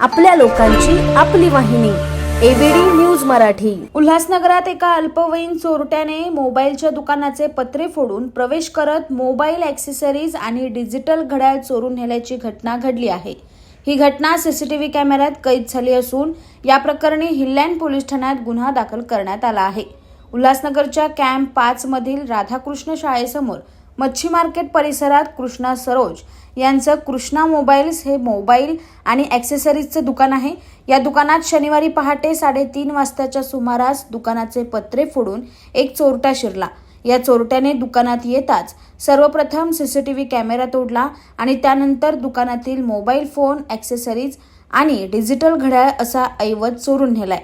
आपल्या लोकांची आपली वाहिनी एबीडी न्यूज मराठी. उल्हासनगरात एका अल्पवयीन चोरट्याने मोबाईलच्या दुकानाचे पत्रे फोडून प्रवेश करत मोबाईल ॲक्सेसरीज आणि डिजिटल घड्याळ चोरून नेल्याची घटना घडली आहे. ही घटना सीसीटीव्ही कॅमेऱ्यात कैद झाली असून या प्रकरणी हिल्लँड पोलीस ठाण्यात गुन्हा दाखल करण्यात आला आहे. उल्हासनगरच्या कॅम्प पाच मधील राधाकृष्ण शाळेसमोर मच्छी मार्केट परिसरात कृष्णा सरोज यांचं कृष्णा मोबाईल्स हे मोबाईल आणि ॲक्सेसरीजचं दुकान आहे. या दुकानात शनिवारी पहाटे साडेतीन वाजताच्या सुमारास दुकानाचे पत्रे फोडून एक चोरटा शिरला. या चोरट्याने दुकानात येताच सर्वप्रथम C C T V camera तोडला आणि त्यानंतर दुकानातील मोबाईल फोन ॲक्सेसरीज आणि डिजिटल घड्याळ असा ऐवज चोरून नेलाय.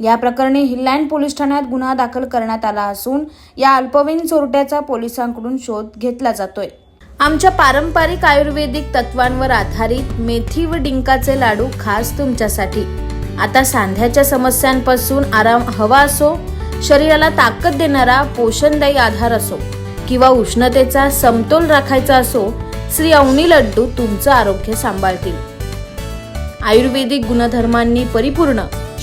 या प्रकरणी हिल्लँड पोलीस ठाण्यात गुन्हा दाखल करण्यात आला असून या अल्पवयीन चोरट्याचा पोलिसांकडून शोध घेतला जातोय. आमच्या पारंपरिक आयुर्वेदिक तत्वांवर आधारित मेथी व डिंकाचे लाडू खास तुमच्यासाठी. आता सांध्याच्या समस्यांपासून आराम हवा असो शरीराला ताकद देणारा पोषणदायी आधार असो किंवा उष्णतेचा समतोल राखायचा असो श्री अवनी लड्डू तुमचं आरोग्य सांभाळतील. आयुर्वेदिक गुणधर्मांनी परिपूर्ण